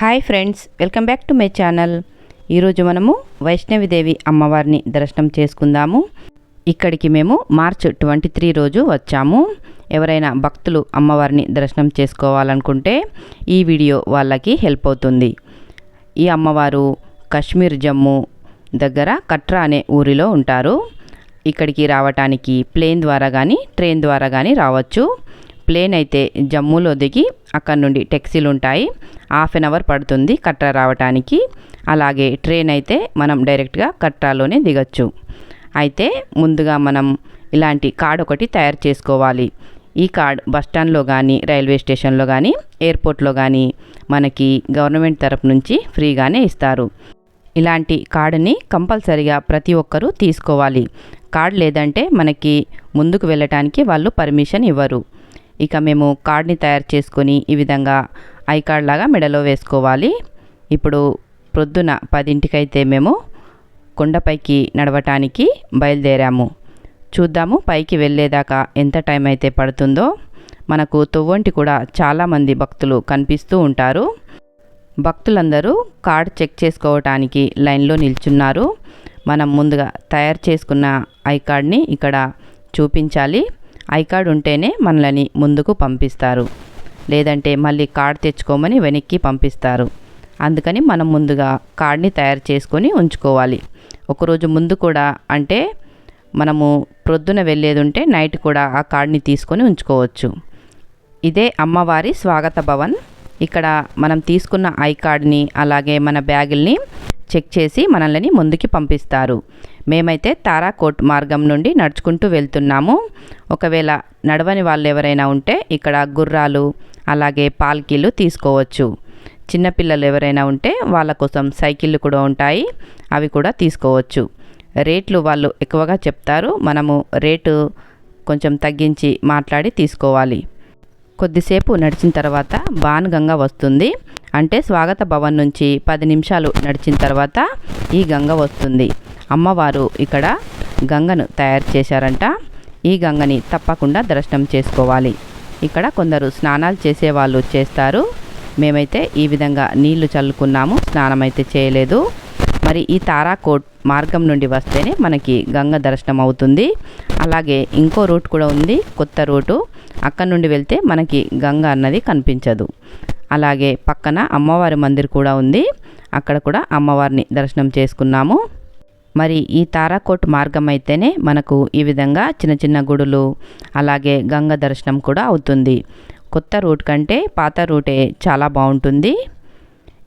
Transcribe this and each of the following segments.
Hi friends welcome back to my channel. ఈరోజు మనము వైష్ణవిదేవి అమ్మవారిని దర్శనం చేసుకుందాము. ఇక్కడికి మేము మార్చ్ ట్వంటీ త్రీ రోజు వచ్చాము. ఎవరైనా భక్తులు అమ్మవారిని దర్శనం చేసుకోవాలనుకుంటే ఈ వీడియో వాళ్ళకి హెల్ప్ అవుతుంది. ఈ అమ్మవారు కశ్మీర్ జమ్మూ దగ్గర కట్రా అనే ఊరిలో ఉంటారు. ఇక్కడికి రావటానికి ప్లేన్ ద్వారా కానీ ట్రైన్ ద్వారా కానీ రావచ్చు. ప్లేన్ అయితే జమ్మూలో దిగి అక్కడ నుండి టెక్సీలు ఉంటాయి. హాఫ్ అన్ అవర్ పడుతుంది కట్రా రావటానికి. అలాగే ట్రైన్ అయితే మనం డైరెక్ట్గా కట్రాలోనే దిగచ్చు. అయితే ముందుగా మనం ఇలాంటి కార్డ్ ఒకటి తయారు చేసుకోవాలి. ఈ కార్డ్ బస్టాండ్లో కానీ రైల్వే స్టేషన్లో కానీ ఎయిర్పోర్ట్లో కానీ మనకి గవర్నమెంట్ తరపు నుంచి ఫ్రీగానే ఇస్తారు. ఇలాంటి కార్డుని కంపల్సరిగా ప్రతి ఒక్కరూ తీసుకోవాలి. కార్డ్ లేదంటే మనకి ముందుకు వెళ్ళటానికి వాళ్ళు పర్మిషన్ ఇవ్వరు. ఇక మేము కార్డ్ని తయారు చేసుకొని ఈ విధంగా ఐ కార్డ్ లాగా మెడలో వేసుకోవాలి. ఇప్పుడు ప్రొద్దున పదింటికైతే మేము కొండపైకి నడవటానికి బయలుదేరాము. చూద్దాము పైకి వెళ్ళేదాకా ఎంత టైం అయితే పడుతుందో. మనకు తొవ్వంటి కూడా చాలామంది భక్తులు కనిపిస్తూ ఉంటారు. భక్తులందరూ కార్డ్ చెక్ చేసుకోవటానికి లైన్లో నిల్చున్నారు. మనం ముందుగా తయారు చేసుకున్న ఐ కార్డ్ని ఇక్కడ చూపించాలి. ఐ కార్డ్ ఉంటేనే మనల్ని ముందుకు పంపిస్తారు. లేదంటే మళ్ళీ కార్డ్ తెచ్చుకోమని వెనక్కి పంపిస్తారు. అందుకని మనం ముందుగా కార్డ్ని తయారు చేసుకొని ఉంచుకోవాలి. ఒకరోజు ముందు కూడా అంటే మనము ప్రొద్దున వెళ్ళేది ఉంటే నైట్ కూడా ఆ కార్డ్ని తీసుకొని ఉంచుకోవచ్చు. ఇదే అమ్మవారి స్వాగత భవన్. ఇక్కడ మనం తీసుకున్న ఐ కార్డ్ని అలాగే మన బ్యాగుల్ని చెక్ చేసి మనల్ని ముందుకి పంపిస్తారు. మేమైతే తారాకోట్ మార్గం నుండి నడుచుకుంటూ వెళ్తున్నాము. ఒకవేళ నడవని వాళ్ళు ఎవరైనా ఉంటే ఇక్కడ గుర్రాలు అలాగే పాల్కీలు తీసుకోవచ్చు. చిన్నపిల్లలు ఎవరైనా ఉంటే వాళ్ళ కోసం సైకిళ్ళు కూడా ఉంటాయి. అవి కూడా తీసుకోవచ్చు. రేట్లు వాళ్ళు ఎక్కువగా చెప్తారు. మనము రేటు కొంచెం తగ్గించి మాట్లాడి తీసుకోవాలి. కొద్దిసేపు నడిచిన తర్వాత బాణగంగ వస్తుంది. అంటే స్వాగత భవన్ నుంచి పది నిమిషాలు నడిచిన తర్వాత ఈ గంగ వస్తుంది. అమ్మవారు ఇక్కడ గంగను తయారు చేశారంట. ఈ గంగని తప్పకుండా దర్శనం చేసుకోవాలి. ఇక్కడ కొందరు స్నానాలు చేసేవాళ్ళు చేస్తారు. మేమైతే ఈ విధంగా నీళ్ళు చల్లుకున్నాము. స్నానం అయితే చేయలేదు. మరి ఈ తారాకోట్ మార్గం నుండి వస్తేనే మనకి గంగ దర్శనం అవుతుంది. అలాగే ఇంకో రూట్ కూడా ఉంది కొత్త రూటు. అక్కడ నుండి వెళ్తే మనకి గంగ అన్నది కనిపించదు. అలాగే పక్కన అమ్మవారి మందిర్ కూడా ఉంది. అక్కడ కూడా అమ్మవారిని దర్శనం చేసుకున్నాము. మరి ఈ తారాకోట్ మార్గం అయితేనే మనకు ఈ విధంగా చిన్న చిన్న గుడులు అలాగే గంగ దర్శనం కూడా అవుతుంది. కొత్త రూట్ కంటే పాత రూటే చాలా బాగుంటుంది.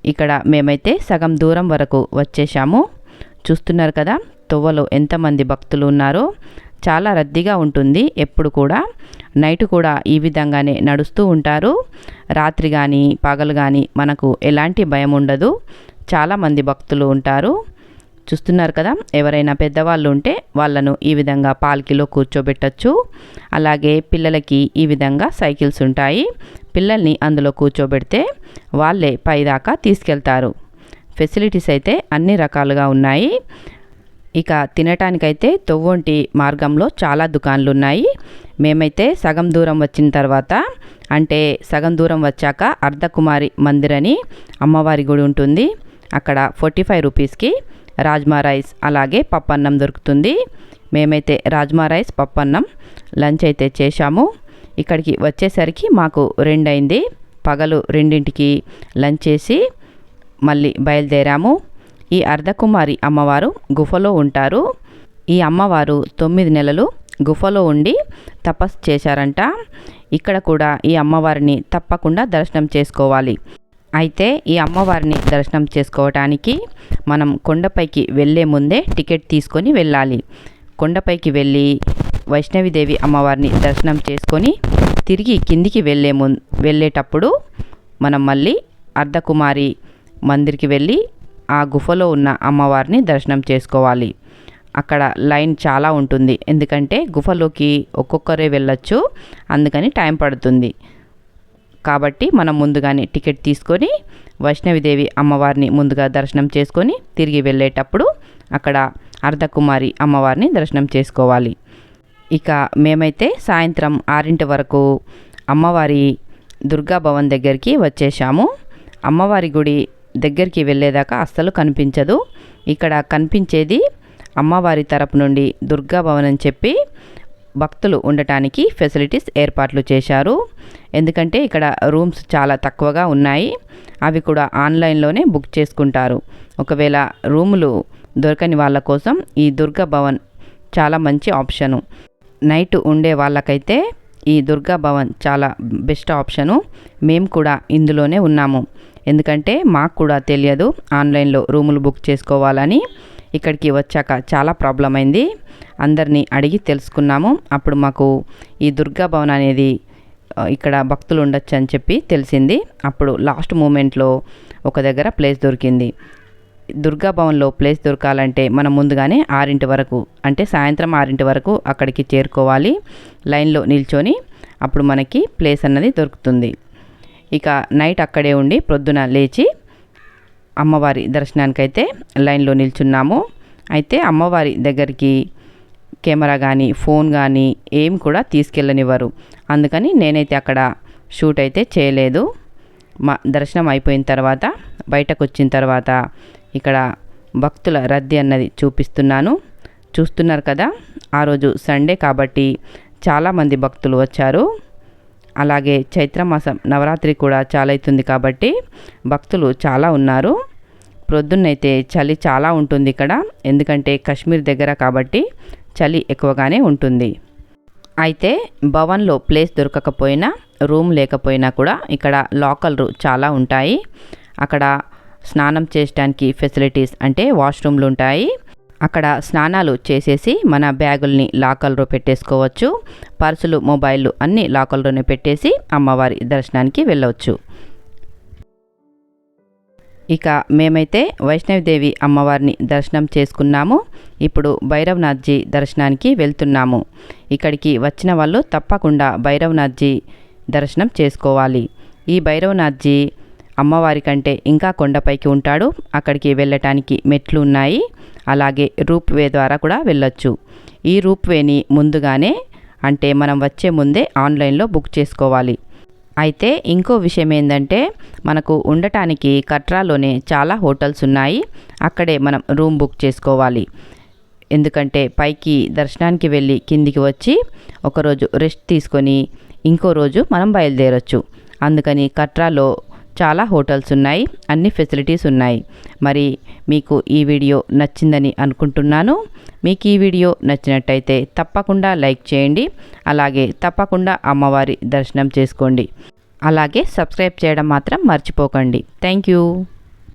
ఇక్కడ మేమైతే సగం దూరం వరకు వచ్చేసాము చూస్తున్నారు కదా తువ్వలో ఎంతమంది భక్తులు ఉన్నారో చాలా రద్దీగా ఉంటుంది ఎప్పుడు కూడా. నైట్ కూడా ఈ విధంగానే నడుస్తూ ఉంటారు. రాత్రి కానీ పగలు కానీ మనకు ఎలాంటి భయం ఉండదు. చాలామంది భక్తులు ఉంటారు. చూస్తున్నారు కదా. ఎవరైనా పెద్దవాళ్ళు ఉంటే వాళ్ళను ఈ విధంగా పాల్కిలో కూర్చోబెట్టచ్చు. అలాగే పిల్లలకి ఈ విధంగా సైకిల్స్ ఉంటాయి. పిల్లల్ని అందులో కూర్చోబెడితే వాళ్ళే పైదాకా తీసుకెళ్తారు. ఫెసిలిటీస్ అయితే అన్ని రకాలుగా ఉన్నాయి. ఇక తినటానికైతే తొవ్వొంటి మార్గంలో చాలా దుకాన్లు ఉన్నాయి మేమైతే సగం దూరం వచ్చిన తర్వాత అంటే సగం దూరం వచ్చాక అర్ధకుమారి మందిరని అని అమ్మవారి గుడి ఉంటుంది. అక్కడ ఫార్టీ ఫైవ్ రూపీస్కి రాజ్మా రైస్ అలాగే పప్పన్నం దొరుకుతుంది. మేమైతే రాజ్మా రైస్ పప్పన్నం లంచ్ అయితే చేశాము. ఇక్కడికి వచ్చేసరికి మాకు రెండైంది. పగలు రెండింటికి లంచ్ చేసి మళ్ళీ బయలుదేరాము. ఈ అర్ధకుమారి అమ్మవారు గుఫలో ఉంటారు. ఈ అమ్మవారు తొమ్మిది నెలలు గుఫలో ఉండి తపస్సు చేశారంట. ఇక్కడ కూడా ఈ అమ్మవారిని తప్పకుండా దర్శనం చేసుకోవాలి. అయితే ఈ అమ్మవారిని దర్శనం చేసుకోవటానికి మనం కొండపైకి వెళ్ళే ముందే టికెట్ తీసుకొని వెళ్ళాలి. కొండపైకి వెళ్ళి వైష్ణవిదేవి అమ్మవారిని దర్శనం చేసుకొని తిరిగి కిందికి వెళ్ళే ము వెళ్ళేటప్పుడు మనం మళ్ళీ అర్ధకుమారి మందిర్కి వెళ్ళి ఆ గుఫలో ఉన్న అమ్మవారిని దర్శనం చేసుకోవాలి. అక్కడ లైన్ చాలా ఉంటుంది. ఎందుకంటే గుఫలోకి ఒక్కొక్కరే వెళ్ళొచ్చు. అందుకని టైం పడుతుంది. కాబట్టి మనం ముందుగానే టికెట్ తీసుకొని వైష్ణవిదేవి అమ్మవారిని ముందుగా దర్శనం చేసుకొని తిరిగి వెళ్ళేటప్పుడు అక్కడ అర్ధకుమారి అమ్మవారిని దర్శనం చేసుకోవాలి. ఇక మేమైతే సాయంత్రం ఆరింటి వరకు అమ్మవారి దుర్గా భవన్ దగ్గరికి వచ్చేసాము అమ్మవారి గుడి దగ్గరికి వెళ్ళేదాకా అస్సలు కనిపించదు. ఇక్కడ కనిపించేది అమ్మవారి తరపు నుండి దుర్గా భవన్ అని చెప్పి భక్తులు ఉండటానికి ఫెసిలిటీస్ ఏర్పాట్లు చేశారు. ఎందుకంటే ఇక్కడ రూమ్స్ చాలా తక్కువగా ఉన్నాయి. అవి కూడా ఆన్లైన్లోనే బుక్ చేసుకుంటారు. ఒకవేళ రూములు దొరకని వాళ్ళ కోసం ఈ దుర్గా భవన్ చాలా మంచి ఆప్షను. నైట్ ఉండే వాళ్ళకైతే ఈ దుర్గా భవన్ చాలా బెస్ట్ ఆప్షను. మేము కూడా ఇందులోనే ఉన్నాము. ఎందుకంటే మాకు కూడా తెలియదు ఆన్లైన్లో రూములు బుక్ చేసుకోవాలని. ఇక్కడికి వచ్చాక చాలా ప్రాబ్లం అయింది. అందరినీ అడిగి తెలుసుకున్నాము. అప్పుడు మాకు ఈ దుర్గా భవన్ అనేది ఇక్కడ భక్తులు ఉండొచ్చు అని చెప్పి తెలిసింది. అప్పుడు లాస్ట్ మూమెంట్లో ఒక దగ్గర ప్లేస్ దొరికింది. దుర్గా భవన్లో ప్లేస్ దొరకాలంటే మనం ముందుగానే ఆరింటి వరకు అంటే సాయంత్రం ఆరింటి వరకు అక్కడికి చేరుకోవాలి. లైన్లో నిల్చొని అప్పుడు మనకి ప్లేస్ అన్నది దొరుకుతుంది. ఇక నైట్ అక్కడే ఉండి ప్రొద్దున లేచి అమ్మవారి దర్శనానికైతే లైన్లో నిల్చున్నాము. అయితే అమ్మవారి దగ్గరికి కెమెరా కానీ ఫోన్ కానీ ఏం కూడా తీసుకెళ్ళనివ్వరు. అందుకని నేనైతే అక్కడ షూట్ అయితే చేయలేదు. మా దర్శనం అయిపోయిన తర్వాత బయటకు వచ్చిన తర్వాత ఇక్కడ భక్తుల రద్దీ అన్నది చూపిస్తున్నాను. చూస్తున్నారు కదా ఆ రోజు సండే కాబట్టి చాలామంది భక్తులు వచ్చారు. అలాగే చైత్రమాసం నవరాత్రి కూడా చాలా అవుతుంది కాబట్టి భక్తులు చాలా ఉన్నారు. ప్రొద్దున్నైతే చలి చాలా ఉంటుంది ఇక్కడ. ఎందుకంటే కాశ్మీర్ దగ్గర కాబట్టి చలి ఎక్కువగానే ఉంటుంది. అయితే భవన్లో ప్లేస్ దొరకకపోయినా రూమ్ లేకపోయినా కూడా ఇక్కడ లాకర్లు చాలా ఉంటాయి. అక్కడ స్నానం చేయడానికి ఫెసిలిటీస్ అంటే వాష్రూమ్లు ఉంటాయి. అక్కడ స్నానాలు చేసేసి మన బ్యాగుల్ని లాకర్లో పెట్టేసుకోవచ్చు. పర్సులు మొబైల్ అన్నీ లాకర్లోనే పెట్టేసి అమ్మవారి దర్శనానికి వెళ్ళవచ్చు. ఇక మేమైతే వైష్ణవిదేవి అమ్మవారిని దర్శనం చేసుకున్నాము. ఇప్పుడు భైరవనాథ్జీ దర్శనానికి వెళ్తున్నాము. ఇక్కడికి వచ్చిన వాళ్ళు తప్పకుండా భైరవనాథ్జీ దర్శనం చేసుకోవాలి. ఈ భైరవనాథ్జీ అమ్మవారి కంటే ఇంకా కొండపైకి ఉంటాడు. అక్కడికి వెళ్ళటానికి మెట్లు ఉన్నాయి. అలాగే రూప్ వే ద్వారా కూడా వెళ్ళొచ్చు. ఈ రూప్ వేని ముందుగానే అంటే మనం వచ్చే ముందే ఆన్లైన్లో బుక్ చేసుకోవాలి. అయితే ఇంకో విషయం ఏంటంటే మనకు ఉండటానికి కట్రాలోనే చాలా హోటల్స్ ఉన్నాయి. అక్కడే మనం రూమ్ బుక్ చేసుకోవాలి. ఎందుకంటే పైకి దర్శనానికి వెళ్ళి కిందికి వచ్చి ఒకరోజు రెస్ట్ తీసుకొని ఇంకో రోజు మనం బయలుదేరొచ్చు. అందుకని కట్రాలో చాలా హోటల్స్ ఉన్నాయి అన్ని ఫెసిలిటీస్ ఉన్నాయి. మరి మీకు ఈ వీడియో నచ్చిందని అనుకుంటున్నాను. మీకు ఈ వీడియో నచ్చినట్టయితే తప్పకుండా లైక్ చేయండి అలాగే తప్పకుండా అమ్మవారి దర్శనం చేసుకోండి. అలాగే సబ్స్క్రైబ్ చేయడం మాత్రం మర్చిపోకండి. Thank you.